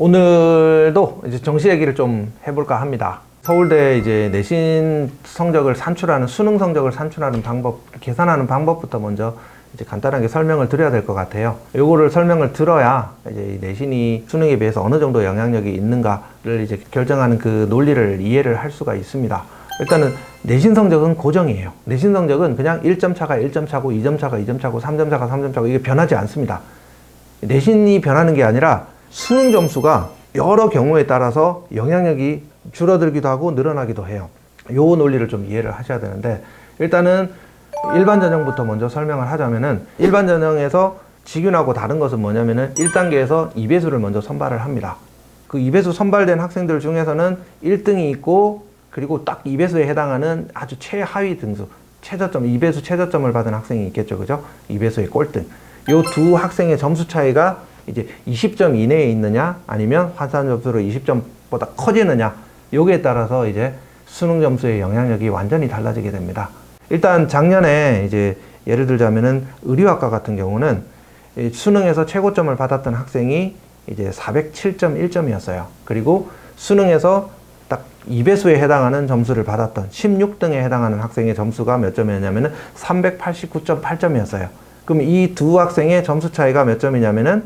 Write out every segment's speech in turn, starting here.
오늘도 이제 정시 얘기를 좀 해볼까 합니다. 서울대 이제 내신 성적을 산출하는 수능 성적을 산출하는 방법, 계산하는 방법부터 먼저 이제 간단하게 설명을 드려야 될 것 같아요. 요거를 설명을 들어야 이제 이 내신이 수능에 비해서 어느 정도 영향력이 있는가를 이제 결정하는 그 논리를 이해를 할 수가 있습니다. 일단은 내신 성적은 고정이에요. 내신 성적은 그냥 1점 차가 1점 차고 2점 차가 2점 차고 3점 차가 3점 차고 이게 변하지 않습니다. 내신이 변하는 게 아니라 수능 점수가 여러 경우에 따라서 영향력이 줄어들기도 하고 늘어나기도 해요. 요 논리를 좀 이해를 하셔야 되는데 일단은 일반 전형부터 먼저 설명을 하자면은 일반 전형에서 직윤하고 다른 것은 뭐냐면은 1단계에서 2배수를 먼저 선발을 합니다. 그 2배수 선발된 학생들 중에서는 1등이 있고 그리고 딱 2배수에 해당하는 아주 최하위 등수 최저점 2배수 최저점을 받은 학생이 있겠죠. 그죠? 2배수의 꼴등. 요 두 학생의 점수 차이가 이제 20점 이내에 있느냐 아니면 환산 점수로 20점보다 커지느냐 요기에 따라서 이제 수능 점수의 영향력이 완전히 달라지게 됩니다. 일단 작년에 이제 예를 들자면은 의료학과 같은 경우는 이 수능에서 최고점을 받았던 학생이 이제 407.1점이었어요. 그리고 수능에서 딱 2배수에 해당하는 점수를 받았던 16등에 해당하는 학생의 점수가 몇 점이었냐면은 389.8점이었어요. 그럼 이 두 학생의 점수 차이가 몇 점이냐면은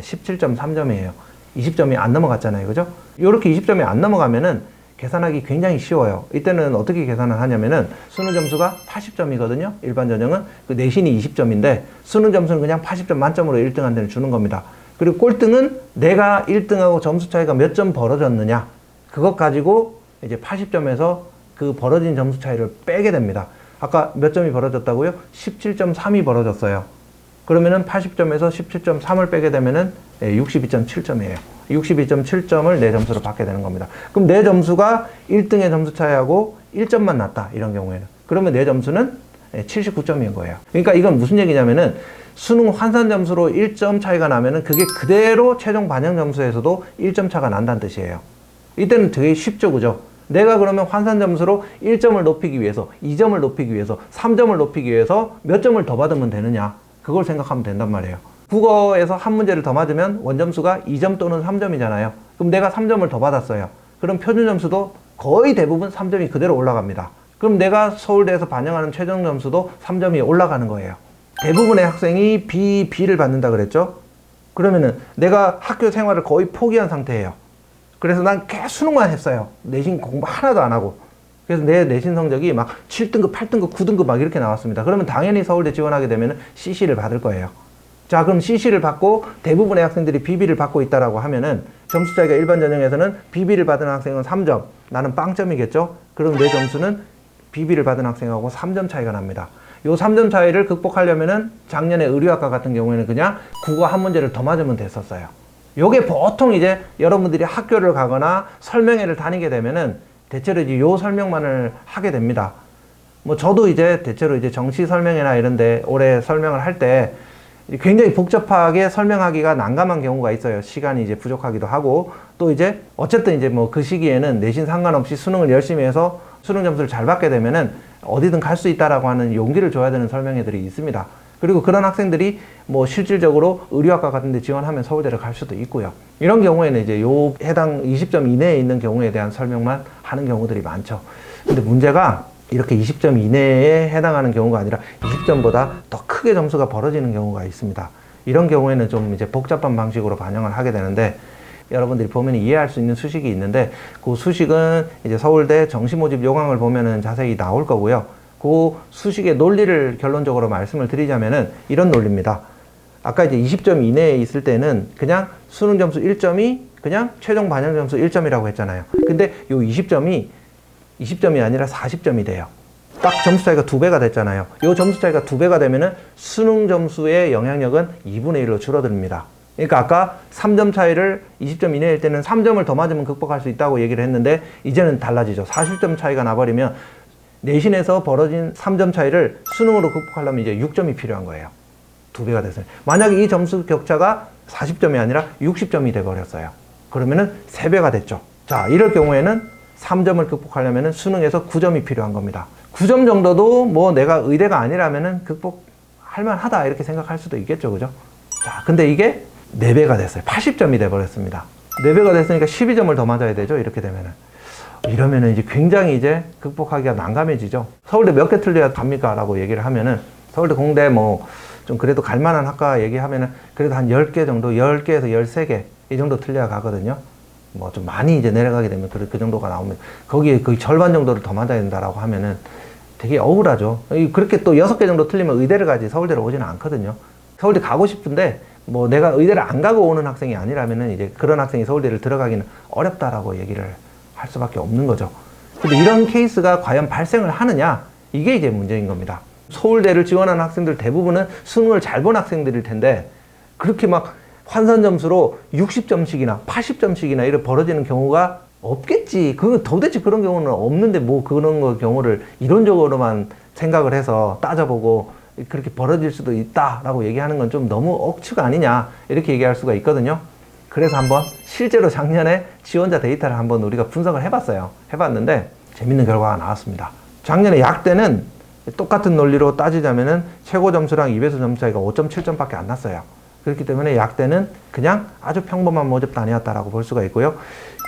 17.3점이에요. 20점이 안 넘어갔잖아요. 그죠? 이렇게 20점이 안 넘어가면은 계산하기 굉장히 쉬워요. 이때는 어떻게 계산을 하냐면은 수능 점수가 80점이거든요. 일반 전형은 그 내신이 20점인데 수능 점수는 그냥 80점 만점으로 1등한 데는 주는 겁니다. 그리고 꼴등은 내가 1등하고 점수 차이가 몇 점 벌어졌느냐 그것 가지고 이제 80점에서 그 벌어진 점수 차이를 빼게 됩니다. 아까 몇 점이 벌어졌다고요? 17.3이 벌어졌어요. 그러면은 80점에서 17.3을 빼게 되면은 62.7점이에요. 62.7점을 내 점수로 받게 되는 겁니다. 그럼 내 점수가 1등의 점수 차이하고 1점만 났다. 이런 경우에는. 그러면 내 점수는 79점인 거예요. 그러니까 이건 무슨 얘기냐면은 수능 환산 점수로 1점 차이가 나면은 그게 그대로 최종 반영 점수에서도 1점 차가 난다는 뜻이에요. 이때는 되게 쉽죠, 그죠? 내가 그러면 환산 점수로 1점을 높이기 위해서, 2점을 높이기 위해서, 3점을 높이기 위해서 몇 점을 더 받으면 되느냐? 그걸 생각하면 된단 말이에요. 국어에서 한 문제를 더 맞으면 원점수가 2점 또는 3점이잖아요. 그럼 내가 3점을 더 받았어요. 그럼 표준 점수도 거의 대부분 3점이 그대로 올라갑니다. 그럼 내가 서울대에서 반영하는 최종 점수도 3점이 올라가는 거예요. 대부분의 학생이 B, B를 받는다 그랬죠? 그러면은 내가 학교 생활을 거의 포기한 상태예요. 그래서 난 계속 수능만 했어요. 내신 공부 하나도 안 하고. 그래서 내 내신 성적이 막 7등급, 8등급, 9등급 막 이렇게 나왔습니다. 그러면 당연히 서울대 지원하게 되면 CC를 받을 거예요. 자, 그럼 CC를 받고 대부분의 학생들이 BB를 받고 있다라고 하면은 점수 차이가 일반 전형에서는 BB를 받은 학생은 3점, 나는 빵점이겠죠? 그럼 내 점수는 BB를 받은 학생하고 3점 차이가 납니다. 요 3점 차이를 극복하려면은 작년에 의료학과 같은 경우에는 그냥 국어 한 문제를 더 맞으면 됐었어요. 요게 보통 이제 여러분들이 학교를 가거나 설명회를 다니게 되면은 대체로 이제 요 설명만을 하게 됩니다. 뭐 저도 이제 대체로 이제 정시 설명회나 이런데 올해 설명을 할 때 굉장히 복잡하게 설명하기가 난감한 경우가 있어요. 시간이 이제 부족하기도 하고 또 이제 어쨌든 이제 뭐 그 시기에는 내신 상관없이 수능을 열심히 해서 수능 점수를 잘 받게 되면은 어디든 갈 수 있다라고 하는 용기를 줘야 되는 설명회들이 있습니다. 그리고 그런 학생들이 뭐 실질적으로 의료학과 같은 데 지원하면 서울대를 갈 수도 있고요. 이런 경우에는 이제 요 해당 20점 이내에 있는 경우에 대한 설명만 하는 경우들이 많죠. 근데 문제가 이렇게 20점 이내에 해당하는 경우가 아니라 20점보다 더 크게 점수가 벌어지는 경우가 있습니다. 이런 경우에는 좀 이제 복잡한 방식으로 반영을 하게 되는데 여러분들이 보면 이해할 수 있는 수식이 있는데 그 수식은 이제 서울대 정시 모집 요강을 보면은 자세히 나올 거고요. 그 수식의 논리를 결론적으로 말씀을 드리자면은 이런 논리입니다. 아까 이제 20점 이내에 있을 때는 그냥 수능 점수 1점이 그냥 최종 반영 점수 1점이라고 했잖아요. 근데 요 20점이 20점이 아니라 40점이 돼요. 딱 점수 차이가 두 배가 됐잖아요. 요 점수 차이가 두 배가 되면은 수능 점수의 영향력은 2분의 1로 줄어듭니다. 그러니까 아까 3점 차이를 20점 이내일 때는 3점을 더 맞으면 극복할 수 있다고 얘기를 했는데 이제는 달라지죠. 40점 차이가 나버리면 내신에서 벌어진 3점 차이를 수능으로 극복하려면 이제 6점이 필요한 거예요. 두 배가 됐어요. 만약에 이 점수 격차가 40점이 아니라 60점이 돼버렸어요. 그러면은 3배가 됐죠. 자, 이럴 경우에는 3점을 극복하려면 수능에서 9점이 필요한 겁니다. 9점 정도도 뭐 내가 의대가 아니라면은 극복할 만하다 이렇게 생각할 수도 있겠죠. 그죠? 자, 근데 이게 4배가 됐어요. 80점이 돼 버렸습니다. 4배가 됐으니까 12점을 더 맞아야 되죠. 이렇게 되면은. 이러면은 이제 굉장히 이제 극복하기가 난감해지죠. 서울대 몇 개 틀려야 갑니까? 라고 얘기를 하면은 서울대 공대 뭐 좀 그래도 갈만한 학과 얘기하면은 그래도 한 10개 정도, 10개에서 13개 이 정도 틀려야 가거든요. 뭐 좀 많이 이제 내려가게 되면 그, 그 정도가 나오면 거기에 거의 절반 정도를 더 맞아야 된다라고 하면은 되게 억울하죠. 이- 그렇게 또 여섯 개 정도 틀리면 의대를 가지 서울대를 오지는 않거든요. 서울대 가고 싶은데 뭐 내가 의대를 안 가고 오는 학생이 아니라면은 이제 그런 학생이 서울대를 들어가기는 어렵다라고 얘기를 할 수밖에 없는 거죠. 근데 이런 케이스가 과연 발생을 하느냐? 이게 이제 문제인 겁니다. 서울대를 지원하는 학생들 대부분은 수능을 잘 본 학생들일 텐데 그렇게 막 환산 점수로 60점씩이나 80점씩이나 이렇게 벌어지는 경우가 없겠지. 그 도대체 그런 경우는 없는데 뭐 그런 거 경우를 이론적으로만 생각을 해서 따져보고 그렇게 벌어질 수도 있다라고 얘기하는 건 좀 너무 억측 아니냐 이렇게 얘기할 수가 있거든요. 그래서 한번 실제로 작년에 지원자 데이터를 한번 우리가 분석을 해봤어요. 해봤는데 재밌는 결과가 나왔습니다. 작년에 약대는 똑같은 논리로 따지자면은 최고 점수랑 2배수 점수 차이가 5.7점밖에 안 났어요. 그렇기 때문에 약대는 그냥 아주 평범한 모집 단위였다라고 볼 수가 있고요.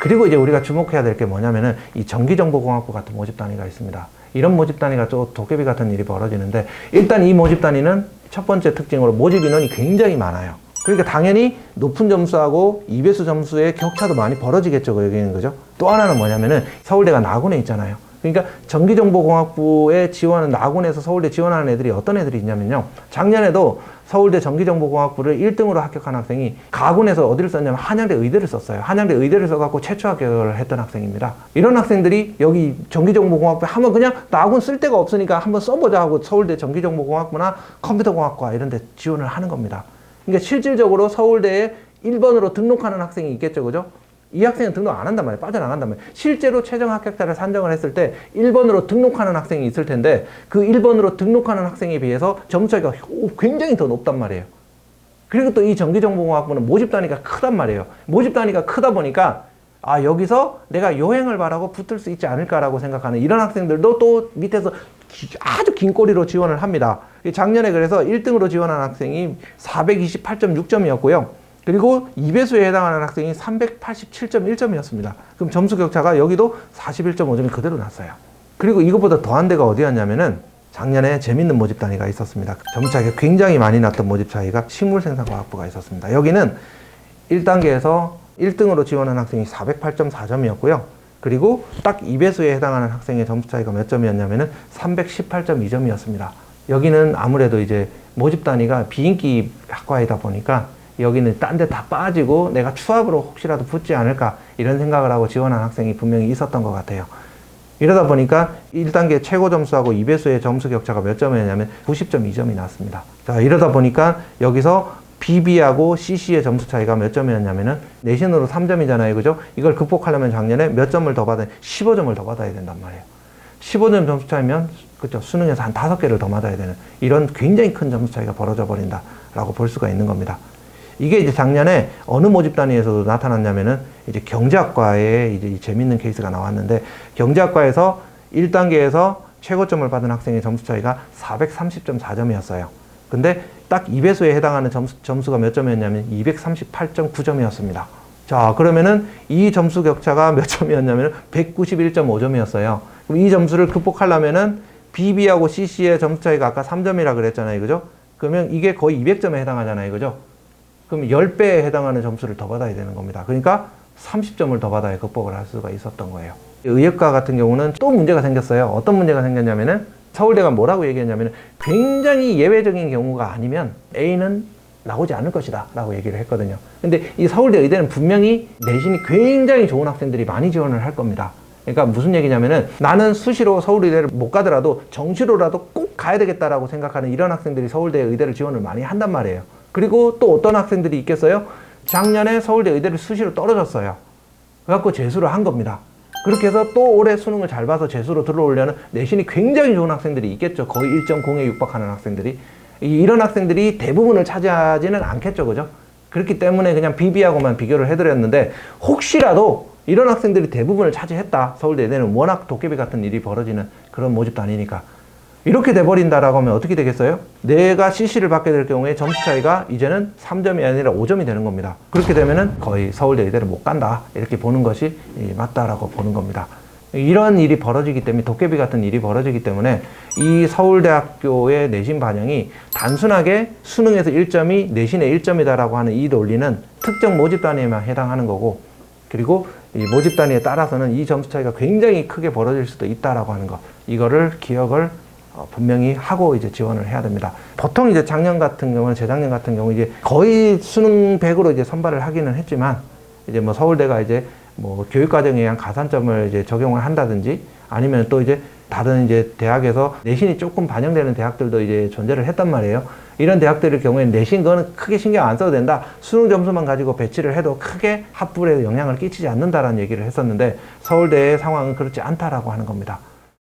그리고 이제 우리가 주목해야 될 게 뭐냐면은 이 전기정보공학부 같은 모집 단위가 있습니다. 이런 모집 단위가 또 도깨비 같은 일이 벌어지는데 일단 이 모집 단위는 첫 번째 특징으로 모집 인원이 굉장히 많아요. 그러니까 당연히 높은 점수하고 2배수 점수의 격차도 많이 벌어지겠죠. 그 얘기는 거죠. 또 하나는 뭐냐면은 서울대가 나군에 있잖아요. 그러니까 전기정보공학부에 지원하는 나군에서 서울대 지원하는 애들이 어떤 애들이 있냐면요. 작년에도 서울대 전기정보공학부를 1등으로 합격한 학생이 가군에서 어디를 썼냐면 한양대 의대를 썼어요. 한양대 의대를 써갖고 최초 합격을 했던 학생입니다. 이런 학생들이 여기 전기정보공학부에 한번 그냥 나군 쓸 데가 없으니까 한번 써보자 하고 서울대 전기정보공학부나 컴퓨터공학과 이런 데 지원을 하는 겁니다. 그러니까 실질적으로 서울대에 1번으로 등록하는 학생이 있겠죠. 그죠? 이 학생은 등록 안 한단 말이에요. 빠져나간단 말이에요. 실제로 최종 합격자를 산정을 했을 때 1번으로 등록하는 학생이 있을 텐데 그 1번으로 등록하는 학생에 비해서 점수 차이가 굉장히 더 높단 말이에요. 그리고 또 이 전기정보공학부는 모집 단위가 크단 말이에요. 모집 단위가 크다 보니까 아 여기서 내가 요행을 바라고 붙을 수 있지 않을까라고 생각하는 이런 학생들도 또 밑에서 기- 아주 긴 꼬리로 지원을 합니다. 작년에 그래서 1등으로 지원한 학생이 428.6점이었고요. 그리고 2배수에 해당하는 학생이 387.1점이었습니다. 그럼 점수 격차가 여기도 41.5점이 그대로 났어요. 그리고 이것보다 더한 데가 어디였냐면은 작년에 재밌는 모집 단위가 있었습니다. 점수 차이가 굉장히 많이 났던 모집 차이가 식물생산과학부가 있었습니다. 여기는 1단계에서 1등으로 지원한 학생이 408.4점이었고요. 그리고 딱 2배수에 해당하는 학생의 점수 차이가 몇 점이었냐면은 318.2점이었습니다. 여기는 아무래도 이제 모집 단위가 비인기 학과이다 보니까 여기는 딴 데 다 빠지고 내가 추합으로 혹시라도 붙지 않을까 이런 생각을 하고 지원한 학생이 분명히 있었던 것 같아요. 이러다 보니까 1단계 최고 점수하고 2배수의 점수 격차가 몇 점이었냐면 90.2점이 났습니다. 자, 이러다 보니까 여기서 BB하고 CC의 점수 차이가 몇 점이었냐면은 내신으로 3점이잖아요. 그죠? 이걸 극복하려면 작년에 몇 점을 더 받아야 15점을 더 받아야 된단 말이에요. 15점 점수 차이면 그죠? 수능에서 한 5개를 더 맞아야 되는 이런 굉장히 큰 점수 차이가 벌어져 버린다라고 볼 수가 있는 겁니다. 이게 이제 작년에 어느 모집 단위에서도 나타났냐면은 이제 경제학과에 이제 이 재밌는 케이스가 나왔는데 경제학과에서 1단계에서 최고점을 받은 학생의 점수 차이가 430.4점이었어요. 근데 딱 2배수에 해당하는 점수, 점수가 몇 점이었냐면 238.9점이었습니다. 자, 그러면은 이 점수 격차가 몇 점이었냐면 191.5점이었어요. 그럼 이 점수를 극복하려면은 BB하고 CC의 점수 차이가 아까 3점이라 그랬잖아요. 그죠? 그러면 이게 거의 200점에 해당하잖아요. 그죠? 그럼 10배에 해당하는 점수를 더 받아야 되는 겁니다. 그러니까 30점을 더 받아야 극복을 할 수가 있었던 거예요. 의예과 같은 경우는 또 문제가 생겼어요. 어떤 문제가 생겼냐면은 서울대가 뭐라고 얘기했냐면은 굉장히 예외적인 경우가 아니면 A는 나오지 않을 것이다 라고 얘기를 했거든요. 근데 이 서울대 의대는 분명히 내신이 굉장히 좋은 학생들이 많이 지원을 할 겁니다. 그러니까 무슨 얘기냐면은 나는 수시로 서울의대를 못 가더라도 정시로라도 꼭 가야 되겠다라고 생각하는 이런 학생들이 서울대 의대를 지원을 많이 한단 말이에요. 그리고 또 어떤 학생들이 있겠어요? 작년에 서울대 의대를 수시로 떨어졌어요. 그래갖고 재수를 한 겁니다. 그렇게 해서 또 올해 수능을 잘 봐서 재수로 들어오려는 내신이 굉장히 좋은 학생들이 있겠죠. 거의 1.0에 육박하는 학생들이. 이- 이런 학생들이 대부분을 차지하지는 않겠죠. 그죠? 그렇기 때문에 그냥 비비하고만 비교를 해드렸는데 혹시라도 이런 학생들이 대부분을 차지했다. 서울대 의대는 워낙 도깨비 같은 일이 벌어지는 그런 모집도 아니니까. 이렇게 돼버린다라고 하면 어떻게 되겠어요? 내가 CC를 받게 될 경우에 점수 차이가 이제는 3점이 아니라 5점이 되는 겁니다. 그렇게 되면은 거의 서울대 의대를 못 간다. 이렇게 보는 것이 이 맞다라고 보는 겁니다. 이런 일이 벌어지기 때문에 도깨비 같은 일이 벌어지기 때문에 이 서울대학교의 내신 반영이 단순하게 수능에서 1점이 내신에 1점이다라고 하는 이 논리는 특정 모집 단위에만 해당하는 거고 그리고 이 모집 단위에 따라서는 이 점수 차이가 굉장히 크게 벌어질 수도 있다라고 하는 거 이거를 기억을 어, 분명히 하고 이제 지원을 해야 됩니다. 보통 이제 작년 같은 경우는 재작년 같은 경우 이제 거의 수능 100으로 이제 선발을 하기는 했지만 이제 뭐 서울대가 이제 뭐 교육과정에 의한 가산점을 이제 적용을 한다든지 아니면 또 이제 다른 이제 대학에서 내신이 조금 반영되는 대학들도 이제 존재를 했단 말이에요. 이런 대학들의 경우에는 내신 거는 크게 신경 안 써도 된다. 수능 점수만 가지고 배치를 해도 크게 합불에 영향을 끼치지 않는다라는 얘기를 했었는데 서울대의 상황은 그렇지 않다라고 하는 겁니다.